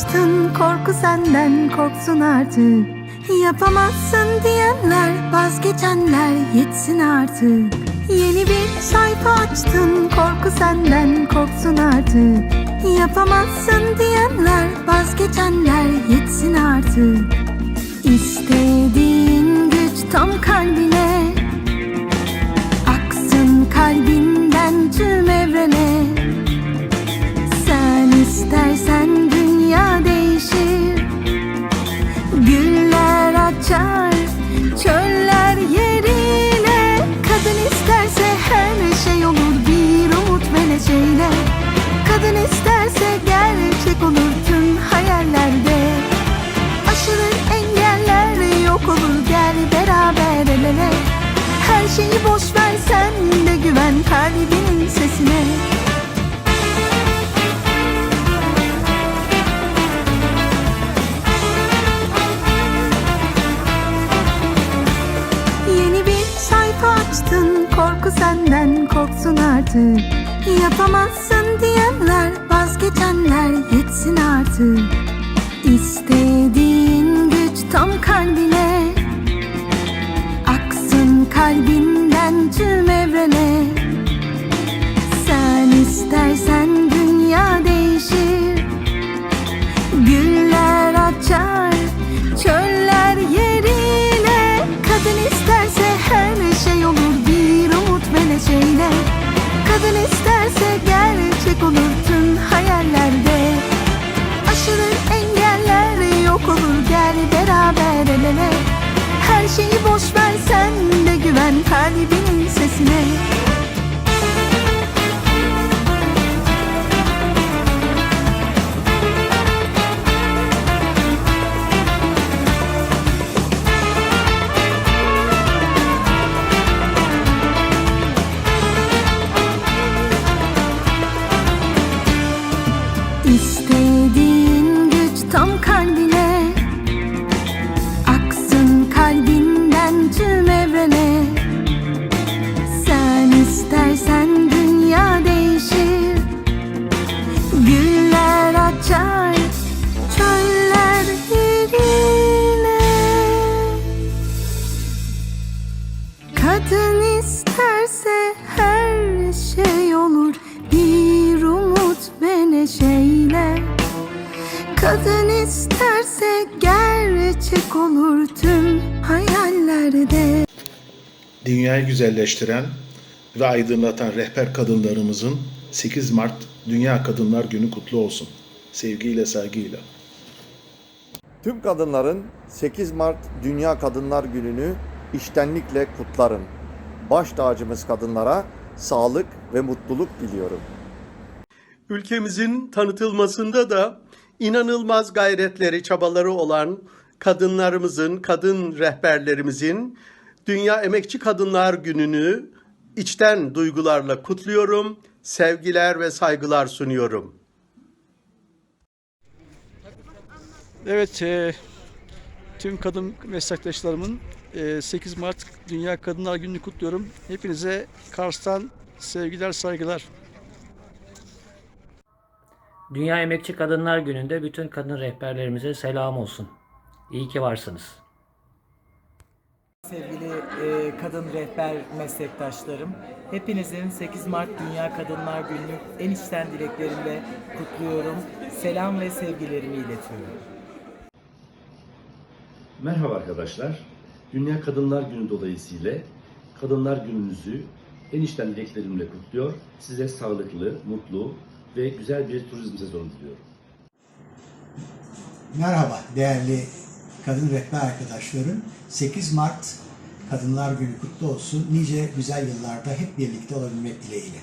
açtın korku senden korksun artık. Yapamazsın diyenler vazgeçenler yetsin artık. Yeni bir sayfa açtın korku senden korksun artık. Yapamazsın diyenler vazgeçenler yetsin artık. İstediğin güç tam kalbine neşeyle Kadın isterse gerçek olur tüm hayallerde. Aşılır engeller yok olur gel beraber el ele. Her şeyi boş ver sen de güven kalbinin sesine. Yeni bir sayfa açtın korku senden korksun artık Yapamazsın diyenler vazgeçenler yetsin artık. İstediğin güç tam kalbine. Aksın kalbinden tüm evrene güven kalbinin sesine. İstediğin her şey olur Bir umut ve neşeyle Kadın isterse gerçek olur tüm hayallerde Dünyayı güzelleştiren ve aydınlatan rehber kadınlarımızın 8 Mart Dünya Kadınlar Günü kutlu olsun. Sevgiyle, saygıyla. Tüm kadınların 8 Mart Dünya Kadınlar Günü'nü iştenlikle kutlarım. Baş tacımız kadınlara sağlık ve mutluluk diliyorum. ülkemizin tanıtılmasında da inanılmaz gayretleri, çabaları olan kadınlarımızın, kadın rehberlerimizin Dünya Emekçi Kadınlar Günü'nü içten duygularla kutluyorum. Sevgiler ve saygılar sunuyorum. Evet, e, tüm kadın meslektaşlarımın e, 8 Mart Dünya Kadınlar Günü'nü kutluyorum. Hepinize Kars'tan sevgiler, saygılar. Dünya Emekçi Kadınlar Günü'nde bütün kadın rehberlerimize selam olsun. İyi ki varsınız. Sevgili e, kadın rehber meslektaşlarım, hepinizin 8 Mart Dünya Kadınlar Günü'nü en içten dileklerimle kutluyorum. Selam ve sevgilerimi iletiyorum. Merhaba arkadaşlar. Dünya Kadınlar Günü dolayısıyla Kadınlar Gününüzü en içten dileklerimle kutluyor. Size sağlıklı, mutlu ve güzel bir turizm sezonu diliyorum. Merhaba değerli kadın rehber arkadaşlarım. 8 Mart Kadınlar Günü kutlu olsun. Nice güzel yıllarda hep birlikte olabilmek dileğiyle.